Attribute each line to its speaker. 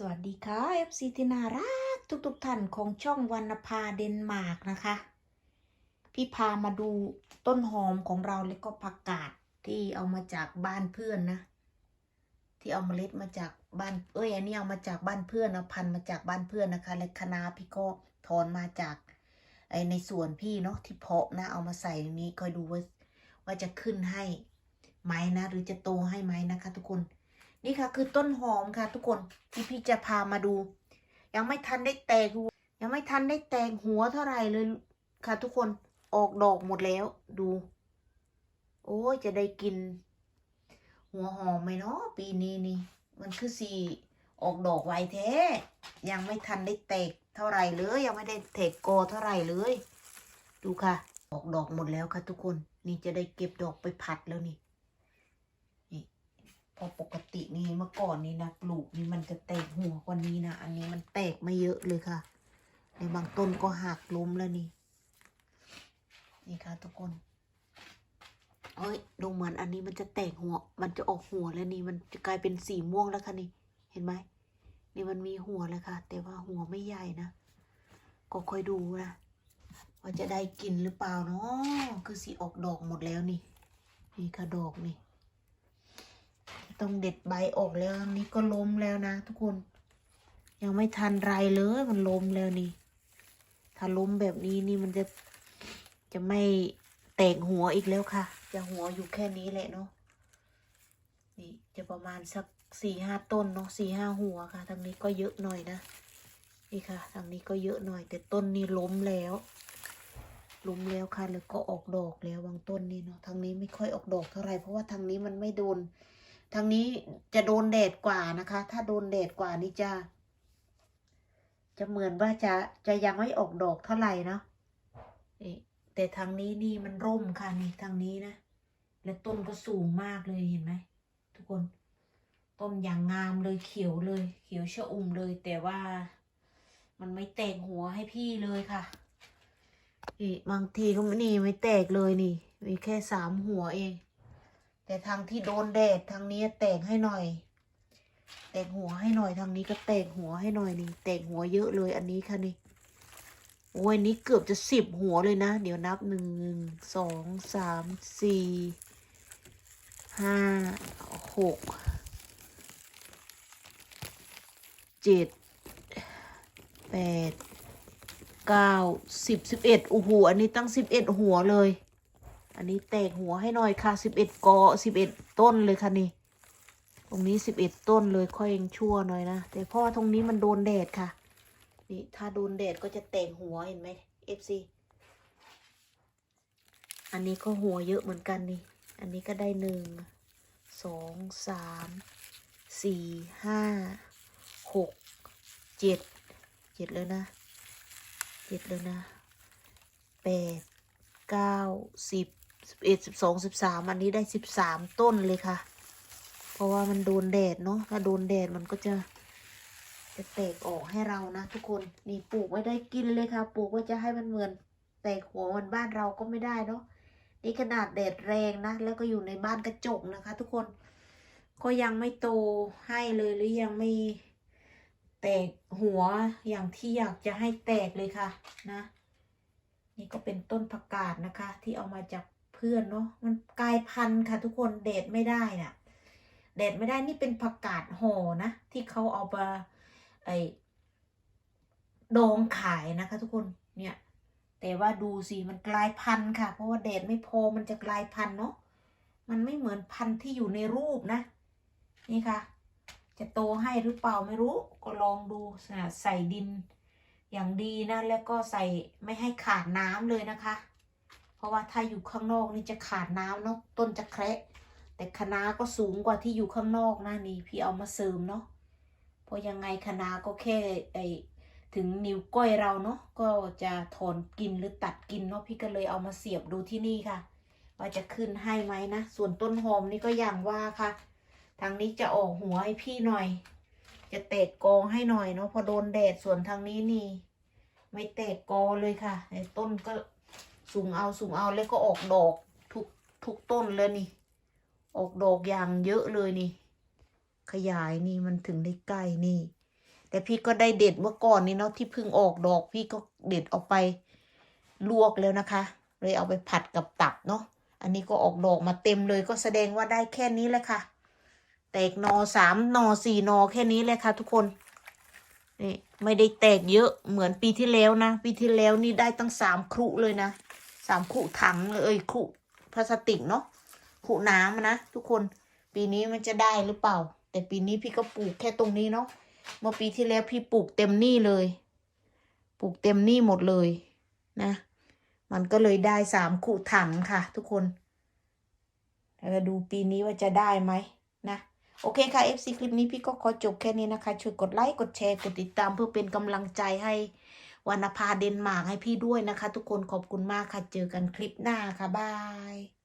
Speaker 1: สวัสดีค่ะ FC ที่น่ารักทุกๆท่านของช่องวรรณภาเดนมาร์กนะคะ พี่พามาดูต้นหอมของเราแล้วก็ผักกาดที่เอามาจากบ้านเพื่อนนะ ที่เอาเมล็ดมาจากบ้านเอ้ยอันนี้เอามาจากบ้านเพื่อนเอาพันธุ์มาจากบ้านเพื่อนนะคะ และคะน้าพี่ก็ถอนมาจากไอในสวนพี่เนาะที่เพาะนะ เอามาใส่นนี้คอยดูว่าว่าจะขึ้นให้ไหมนะ หรือจะโตให้ไหมนะคะ ทุกคน นี่ค่ะคือต้นหอมค่ะ ทุกคนที่พี่จะพามาดู ยังไม่ทันได้แตกยังไม่ทันได้แตกหัวเท่าไหร่เลยค่ะ ทุกคนออกดอกหมดแล้วดู โอ้ยจะได้กิน หัวหอมไหมเนาะปีนี้นี่ มันคือสีออกดอกไวแท้ ยังไม่ทันได้แตกเท่าไหร่เลย ยังไม่ได้แตกกอเท่าไหร่เลย ดูค่ะ ออกดอกหมดแล้วค่ะ ทุกคน นี่จะได้เก็บดอกไปผัดแล้วนี่ พอปกตินี่เมื่อก่อนนี่นะปลูกนี่มันจะแตกหัวกว่านี้นะ อันนี้มันแตกไม่เยอะเลยค่ะในบางต้นก็หักล้มแล้วนี่ นี่ค่ะทุกคนเอ้ยดูเหมือนอันนี้มันจะแตกหัว มันจะออกหัวแล้วนี่ มันจะกลายเป็นสีม่วงแล้วค่ะนี่ เห็นไหมนี่มันมีหัวแล้วค่ะ แต่ว่าหัวไม่ใหญ่นะ ก็ค่อยดูนะว่าจะได้กินหรือเปล่าเนาะคือสีออกดอกหมดแล้วนี่ นี่ค่ะดอกนี่ ต้องเด็ดใบออกแล้วนี่ก็ล้มแล้วนะ ทุกคน ยังไม่ทันไรเลยมันล้มแล้วนี่ ถ้าล้มแบบนี้นี่มันจะจะไม่แตกหัวอีกแล้วค่ะ จะหัวอยู่แค่นี้แหละเนาะนี่จะประมาณสักสี่ห้าต้นเนาะสี่ห้าหัวค่ะทางนี้ก็เยอะหน่อยนะนี่ค่ะทางนี้ก็เยอะหน่อย แต่ต้นนี้ล้มแล้วล้มแล้วค่ะแล้วก็ออกดอกแล้วบางต้นนี่เนาะทางนี้ไม่ค่อยออกดอกเท่าไหร่เพราะว่าทางนี้มันไม่โดน ทางนี้จะโดนแดดกว่านะคะ ถ้าโดนแดดกว่านี่จะ จะเหมือนว่าจะจะยังไม่ออกดอกเท่าไหร่เนาะแต่ทางนี้นี่มันร่มค่ะนี่ทางนี้นะ และต้นก็สูงมากเลยเห็นไหมทุกคน ต้นอย่างงามเลยเขียวเลย เขียวชะอุ่มเลย แต่ว่ามันไม่แตกหัวให้พี่เลยค่ะนี่บางทีก็ไม่นี่ไม่แตกเลยนี่ มีแค่สามหัวเอง แต่ทางที่โดนแดดทางนี้แตกให้หน่อย แตกหัวให้หน่อยทางนี้ก็แตกหัวให้หน่อยนี่แตกหัวเยอะเลยอันนี้ค่ะนี่โอ้ยนนี้เกือบจะสิบหัวเลยนะ เดี๋ยวนับหนึ่งสองสามสี่ห้าหกเจ็ดแปดเก้าสิบสิบเอ็ดโอ้โหอันนี้ตั้งสิบเอ็ดหัวเลย อันนี้แตกหัวให้หน่อยค่ะสิบเอ็ดกอสิบเอ็ดต้นเลยค่ะนี่ ตรงนี้สิบเอ็ดต้นเลยค่อยยังชั่วหน่อยนะ แต่เพราะว่าตรงนี้มันโดนแดดค่ะ นี่ถ้าโดนแดดก็จะแตกหัวเห็นไหมเอฟซีอันนี้ก็หัวเยอะเหมือนกันนี่ อันนี้ก็ได้หนึ่งสองสามสี่ห้าหกเจ็ดเจ็ดแล้วนะเจ็ดแล้วนะแปดเก้าสิบ สิบเอ็ดสิบสองสิบสามอันนี้ได้สิบสามต้นเลยค่ะ เพราะว่ามันโดนแดดเนาะถ้าโดนแดดมันก็จะจะแตกออกให้เรานะ ทุกคนนี่ปลูกไว้ได้กินเลยค่ะ ปลูกไว้จะให้มันเหมือน แตกหัวมันบ้านเราก็ไม่ได้เนาะนี่ขนาดแดดแรงนะ แล้วก็อยู่ในบ้านกระจกนะคะ ทุกคนก็ยังไม่โตให้เลยหรือยังไม่แตกหัวอย่างที่อยากจะให้แตกเลยค่ะนะ นี่ก็เป็นต้นผักกาดนะคะ ที่เอามาจาก เพื่อนเนาะมันกลายพันธุ์ค่ะทุกคนแดดไม่ได้น่ะแดดไม่ได้นี่เป็นผักกาดห่อนะที่เขาเอามาไอดองขายนะคะ ทุกคนเนี่ยแต่ว่าดูสิมันกลายพันธุ์ค่ะ เพราะว่าแดดไม่พอมันจะกลายพันธุ์เนาะมันไม่เหมือนพันธุ์ที่อยู่ในรูปนะ นี่ค่ะ จะโตให้หรือเปล่าไม่รู้ ก็ลองดูใส่ดินอย่างดีนะแล้วก็ใส่ไม่ให้ขาดน้ำเลยนะคะ เพราะว่าถ้าอยู่ข้างนอกนี่จะขาดน้ำเนาะต้นจะแคระแต่คณะก็สูงกว่าที่อยู่ข้างนอกนะนี่พี่เอามาเสริมเนาะเพราะยังไงคณะก็แค่ไอถึงนิ้วก้อยเราเนาะก็จะถอนกินหรือตัดกินเนาะพี่ก็เลยเอามาเสียบดูที่นี่ค่ะ ว่าจะขึ้นให้ไหมนะส่วนต้นหอมนี่ก็อย่างว่าค่ะ ทางนี้จะออกหัวให้พี่หน่อย จะแตกกองให้หน่อยเนาะพอโดนแดดส่วนทางนี้นี่ ไม่แตกกอเลยค่ะไอ้ต้นก็ สูงเอาสูงเอาแล้วก็ออกดอกทุกทุกต้นเลยนี่ ออกดอกอย่างเยอะเลยนี่ ขยายนี่มันถึงได้ใกล้นี่ แต่พี่ก็ได้เด็ดเมื่อก่อนนี้เนาะที่เพิ่งออกดอก พี่ก็เด็ดออกไปลวกแล้วนะคะ เลยเอาไปผัดกับตับเนาะอันนี้ก็ออกดอกมาเต็มเลยก็แสดงว่าได้แค่นี้แหละค่ะ แตกนอสามนอสี่นอแค่นี้เลยค่ะ ทุกคนนี่ไม่ได้แตกเยอะเหมือนปีที่แล้วนะ ปีที่แล้วนี่ได้ตั้งสามครุเลยนะ สามครุถังเลยเอ้ยครุพลาสติกเนาะครุน้ำนะทุกคนปีนี้มันจะได้หรือเปล่า แต่ปีนี้พี่ก็ปลูกแค่ตรงนี้เนาะเมื่อปีที่แล้วพี่ปลูกเต็มนี่เลย ปลูกเต็มนี่หมดเลยนะ มันก็เลยได้สามขุถังค่ะ ทุกคนแล้วดูปีนี้ว่าจะได้ไหมนะโอเคค่ะ FC คลิปนี้พี่ก็ขอจบแค่นี้นะคะ ช่วยกดไลค์ กดแชร์ กดติดตามเพื่อเป็นกำลังใจให้ วรรณภาเดนมาร์กให้พี่ด้วยนะคะ ทุกคนขอบคุณมากค่ะ เจอกันคลิปหน้าค่ะบาย